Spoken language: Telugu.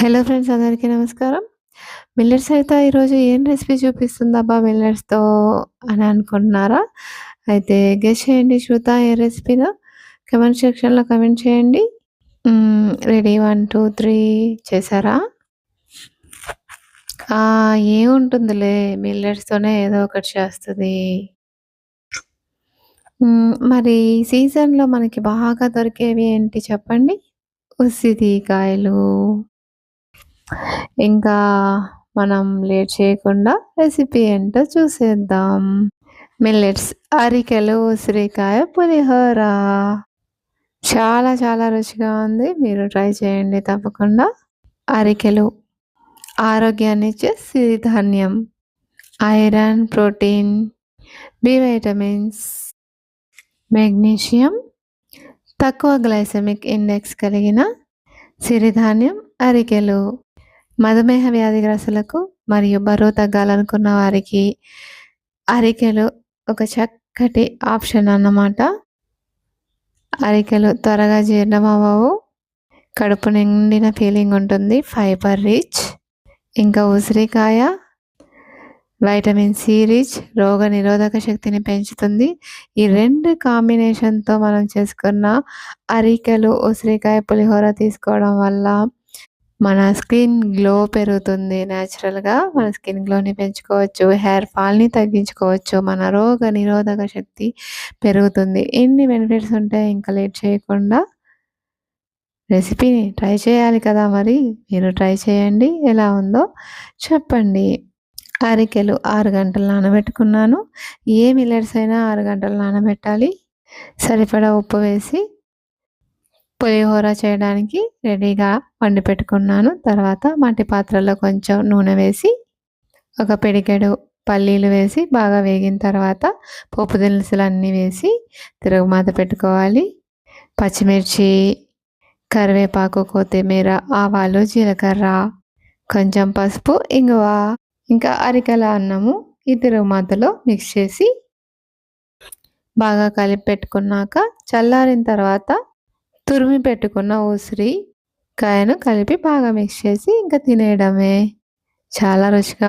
హలో ఫ్రెండ్స్ అందరికీ నమస్కారం. మిల్లెట్స్ అయితే ఈరోజు ఏం రెసిపీ చూపిస్తుందబ్బా మిల్లెట్స్‌తో అని అనుకుంటున్నారా? అయితే గెస్ చేయండి చూద్దాం ఏ రెసిపీనా కమెంట్ సెక్షన్‌లో కమెంట్ చేయండి. రెడీ 1, 2, 3 చేశారా? ఏముంటుందిలే మిల్లెట్స్‌తోనే ఏదో ఒకటి చేస్తుంది మరి సీజన్‌లో మనకి బాగా దొరికేవి ఏంటి చెప్పండి? ఉసిరికాయలు. ఇంకా మనం లేట్ చేయకుండా రెసిపీ ఏంటో చూసేద్దాం. మిల్లెట్స్, అరికెలు, ఉసిరికాయ పులిహోర. చాలా చాలా రుచిగా ఉంది. మీరు ట్రై చేయండి తప్పకుండా. అరికెలు ఆరోగ్యాన్నిచ్చే సిరిధాన్యం. Iron, protein, B vitamins, magnesium, తక్కువ గ్లైసెమిక్ ఇండెక్స్ కలిగిన సిరిధాన్యం అరికెలు. మధుమేహ వ్యాధిగ్రస్తులకు మరియు బరువు తగ్గాలనుకున్న వారికి అరికెలు ఒక చక్కటి ఆప్షన్ అన్నమాట. అరికెలు త్వరగా జీర్ణమవ్వవు. కడుపు నిండిన ఫీలింగ్ ఉంటుంది. Fibre rich. ఇంకా ఉసిరికాయ వైటమిన్ సి రిచ్ రోగ నిరోధక శక్తిని పెంచుతుంది. ఈ రెండు కాంబినేషన్‌తో మనం చేసుకున్న అరికెలు, ఉసిరికాయ పులిహోర తీసుకోవడం వల్ల మన స్కిన్ గ్లో పెరుగుతుంది. నేచురల్‌గా మన స్కిన్ గ్లోని పెంచుకోవచ్చు. హెయిర్ ఫాల్‌ని తగ్గించుకోవచ్చు. మన రోగ నిరోధక శక్తి పెరుగుతుంది. ఎన్ని బెనిఫిట్స్ ఉంటాయి ఇంకా లేట్ చేయకుండా రెసిపీని ట్రై చేయాలి కదా మరి. మీరు ట్రై చేయండి. ఎలా ఉందో చెప్పండి. అరికెలు ఆరు గంటలు నానబెట్టుకున్నాను. ఏ మిల్లెట్స్ అయినా ఆరు గంటలు నానబెట్టాలి. సరిపడా ఉప్పు వేసి పులిహోర చేయడానికి రెడీగా వండి పెట్టుకున్నాను. తర్వాత మట్టి పాత్రలో కొంచెం నూనె వేసి ఒక పిడికెడు పల్లీలు వేసి బాగా వేగిన తర్వాత పోపు దినుసులు అన్నీ వేసి తిరుగుమాత పెట్టుకోవాలి. పచ్చిమిర్చి, కరివేపాకు, కొత్తిమీర, ఆవాలు, జీలకర్ర, కొంచెం పసుపు, ఇంగువ, ఇంకా అరికెల అన్నము ఈ తిరుగుమాతలో మిక్స్ చేసి బాగా కలిపి పెట్టుకున్నాక చల్లారిన తర్వాత తురిమి పెట్టుకున్న ఉసిరి కాయను కలిపి బాగా మిక్స్ చేసి ఇంకా తినేయడమే. చాలా రుచిగా